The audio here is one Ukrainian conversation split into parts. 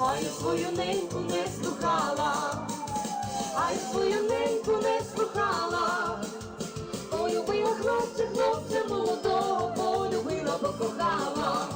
ай свою неньку не слухала, ай свою неньку не слухала, полюбила хлопця, хлопця молодого, полюбила, покохала,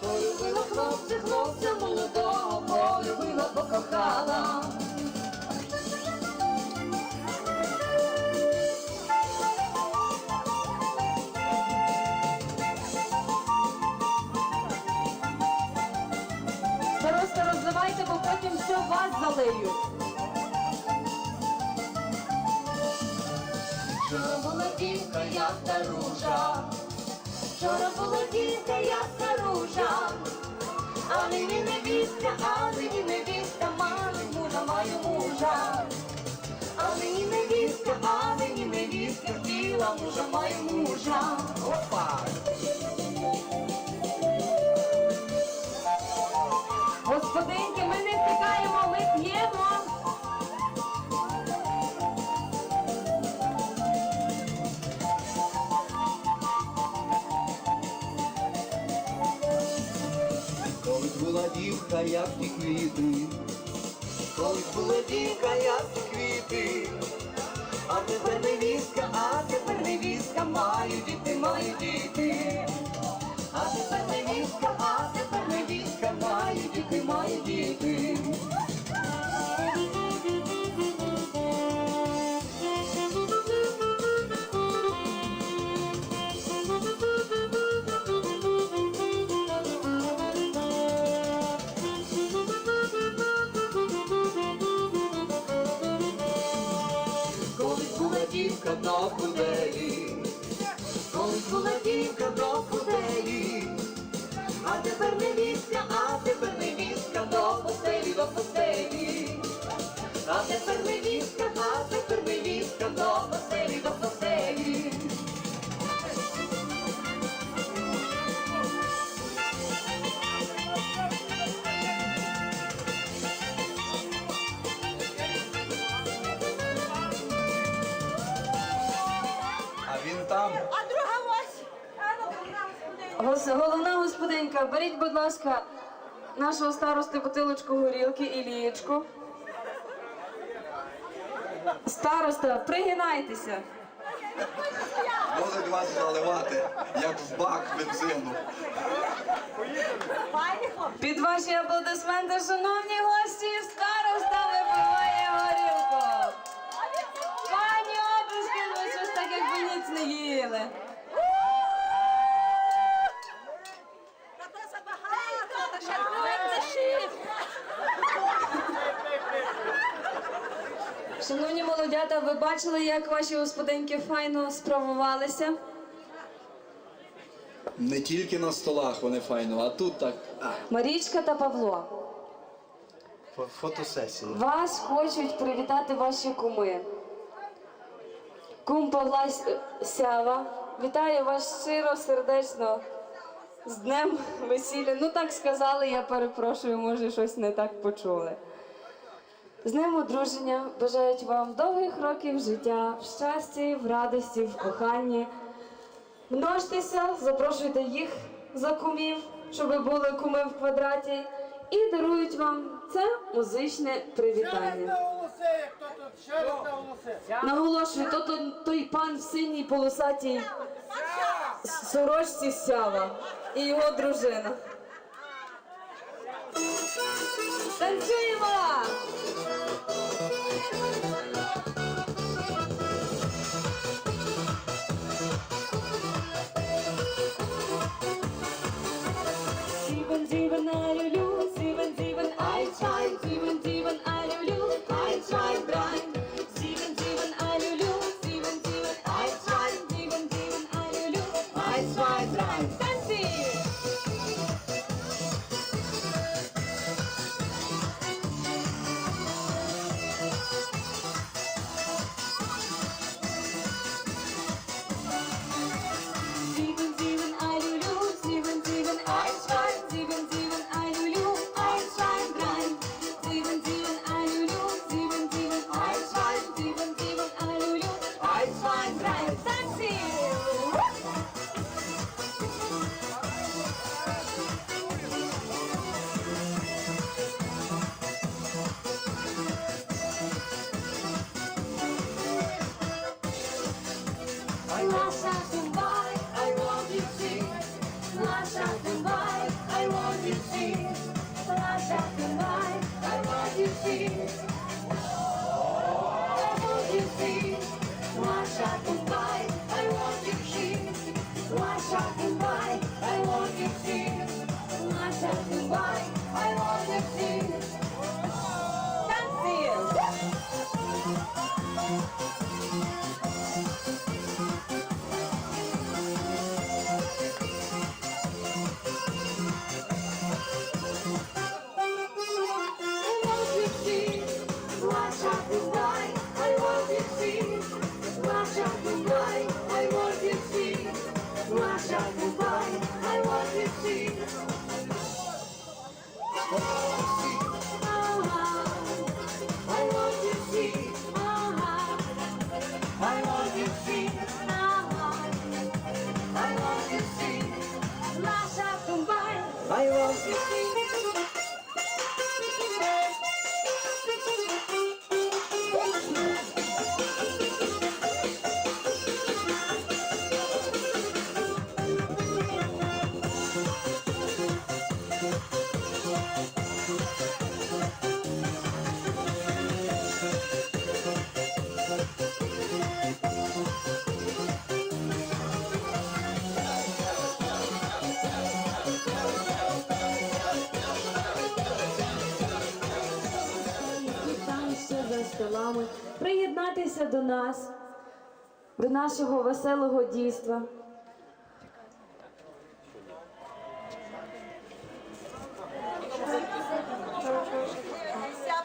полюбила хлопця, хлопця молодого, полюбила, покохала. Залию. Вчора була дівка, як та ружа, вчора була дівка, як та ружа, а нині невістка, а нині невістка, маю мужа, маю мужа. А нині невістка, а нині невістка, хотіла мужа, маю мужа. Опа! Господинки, ми не втікаємо, дівка, як ті квіти, колись була дівка, як ті квіти, а тепер невістка, а тепер невістка, маю діти, маю діти. А тепер невістка, а тепер невістка, маю діти, маю діти. Там. А друга ось. А ну, Головна господинка, беріть, будь ласка, нашого старости бутилочку горілки і лієчку. Староста, пригинайтеся. Будуть вас заливати, як в бак бензину. Під ваші аплодисменти, шановні гості, староста випиває шість. Шановні молодята, ви бачили, як ваші господинки файно справувалися? Не тільки на столах вони файно, а тут так. Марічка та Павло. Фотосесія. Вас хочуть привітати ваші куми. Кум Павла Сява вітаю вас щиро, сердечно з днем весілля. Ну так сказали, я перепрошую, може щось не так почули. З днем одруження бажають вам довгих років життя, в щасті, в радості, в коханні. Множтеся, запрошуйте їх за кумів, щоб були куми в квадраті, і дарують вам це музичне привітання. Голоси, хто тут, ще раз на голоси. Наголошую, то, то той пан в синій полосатій сорочці сява і його дружина. Танцюємо! приєднуйтеся до нас, до нашого веселого дійства.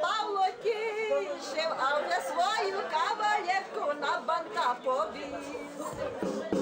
Павло кишив, а вже свою кавалерку на банка повіз.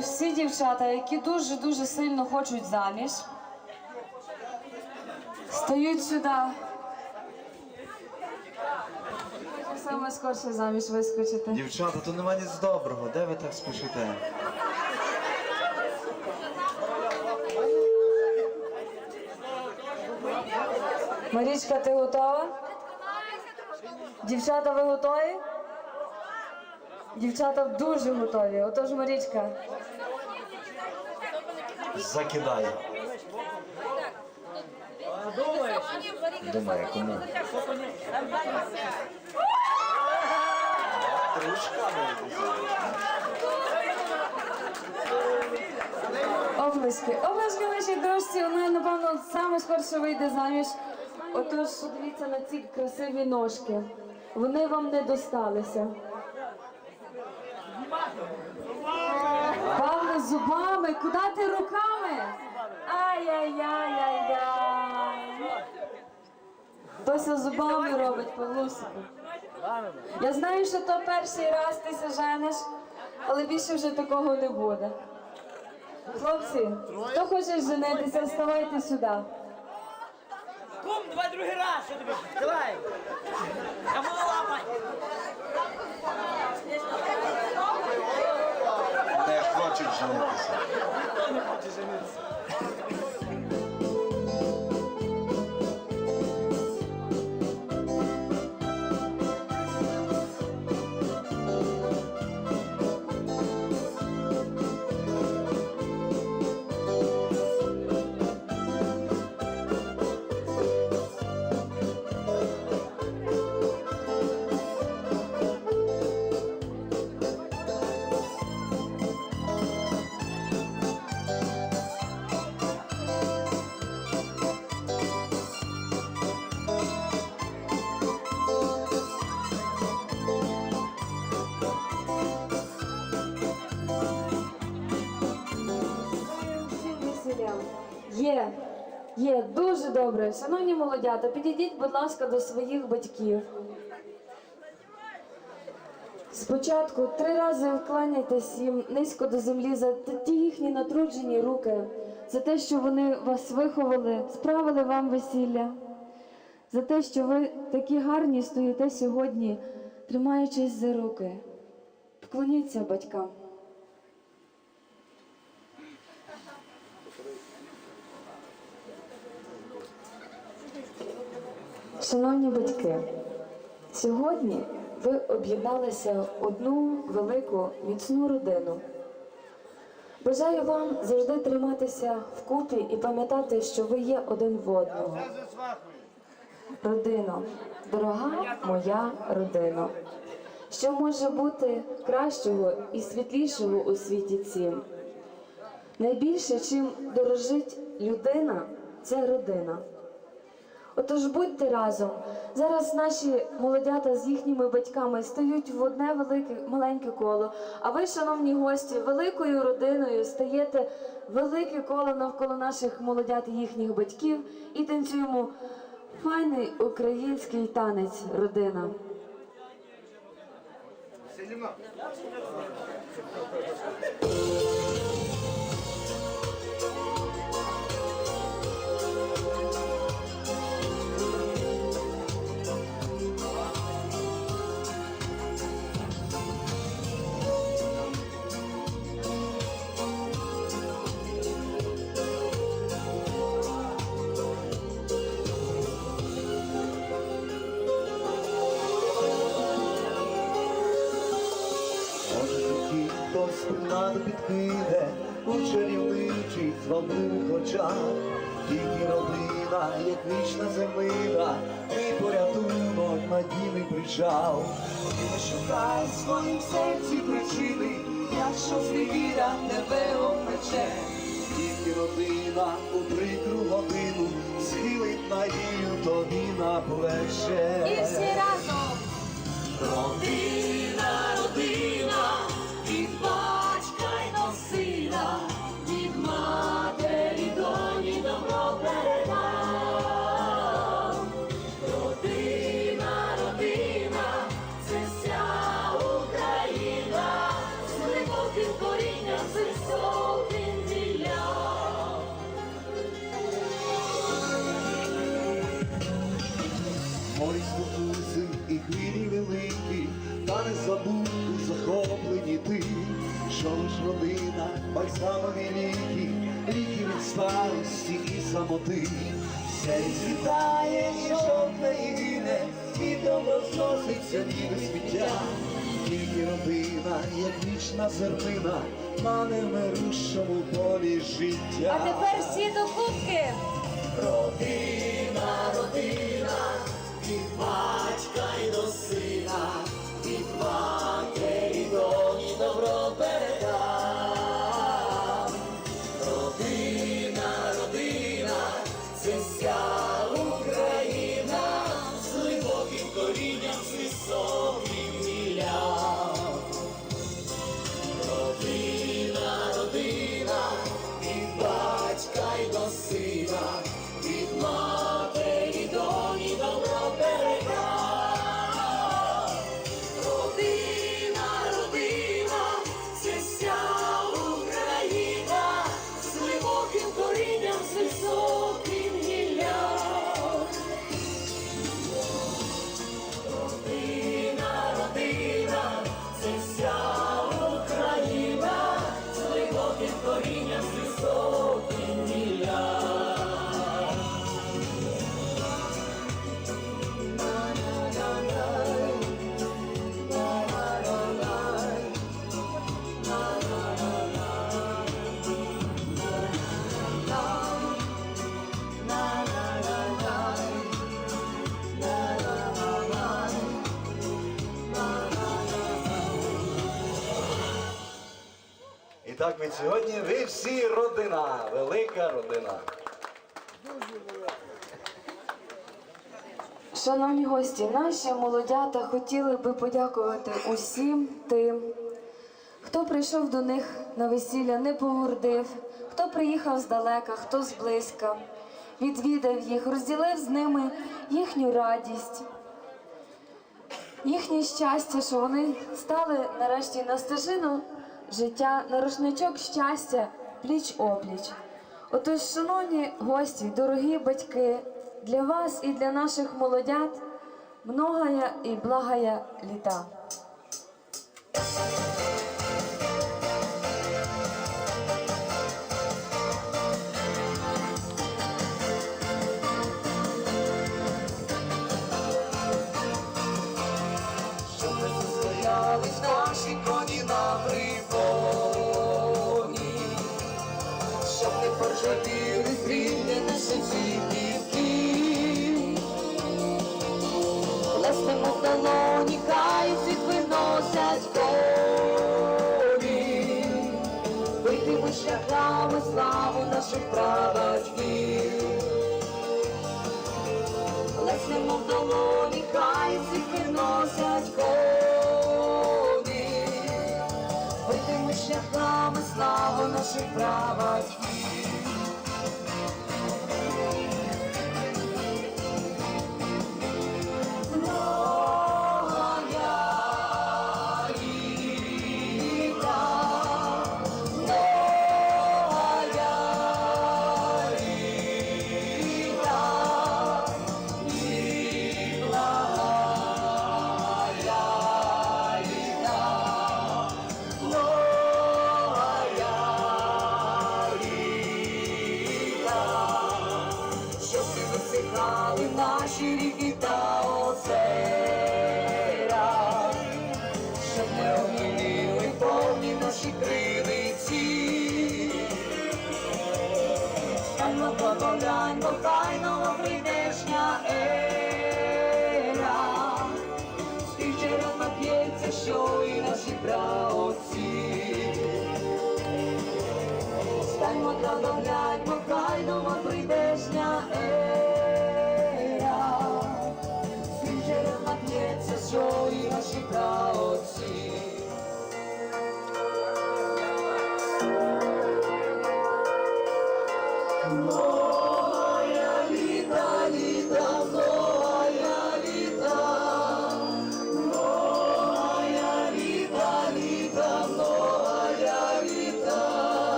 Всі дівчата, які дуже-дуже сильно хочуть заміж, стають сюди. Саме скорше заміж вискочити. Дівчата, то нема ніц доброго. Де ви так спішите? Марічка, ти готова? Дівчата, ви готові? Дівчата дуже готові. Отож, Марічка, Закидай. Думає, кому? Оплески. Оплески нашій дошці, вона, напевно, саме скорше вийде заміж. Отож, подивіться на ці красиві ножки. Вони вам не досталися. Зубами, куди ти руками? Ай-яй-яй-яй-яй. Хтось зубами робить, Павлусику. Я знаю, що то перший раз ти се жениш, але більше вже такого не буде. Хлопці, хто хоче женитися, вставайте сюди. Кум, давай другий раз, що тобі? Давай. Я буду лапать. Не хочуть дуже добре. Шановні молодята, підійдіть, будь ласка, до своїх батьків. Спочатку три рази вкланяйтесь їм низько до землі за ті їхні натруджені руки, за те, що вони вас виховали, справили вам весілля, за те, що ви такі гарні стоїте сьогодні, тримаючись за руки. Вклоніться батькам. Шановні батьки, сьогодні ви об'єдналися в одну велику міцну родину. Бажаю вам завжди триматися вкупі і пам'ятати, що ви є один в одного. Родино, дорога моя родино. Що може бути кращого і світлішого у світі цім? Найбільше, чим дорожить людина, це родина. Отож будьте разом. Зараз наші молодята з їхніми батьками стають в одне велике маленьке коло. А ви, шановні гості, великою родиною стаєте велике коло навколо наших молодят і їхніх батьків і танцюємо файний український танець родина. Може принаду підкине у чарівничих звабливих очах. Тільки родина, як вічна землина, і порятунок надійний причал. І не шукай в своїм серці причини, якщо зневіра тебе опече. Тільки родина у прикру годину схилить надію тобі на плече. І всі разом! Родина, родина, Все світає, жовтне і гине, світом розноситься ніби сміття. Тільки родина, як вічна зернина, на невмирущому полі життя. А тепер всі до кубки. Родина, родина, І сьогодні ви всі родина, велика родина. Шановні гості, наші молодята хотіли би подякувати усім тим, хто прийшов до них на весілля, не погордив, хто приїхав здалека, хто зблизька, відвідав їх, розділив з ними їхню радість, їхнє щастя, що вони стали нарешті на стежину життя, на рушничок щастя пліч опліч. Отож, шановні гості, дорогі батьки, для вас і для наших молодят многая і благая літа. Поржавіли зрівня наші зібівки. Плеснемо в долоні, хай всіх виносять коні. Вийдемо шляхами славу наших прабатьків. Плеснемо в долоні, всіх виносять коні. Вийдемо шляхами славу наших прабатьків.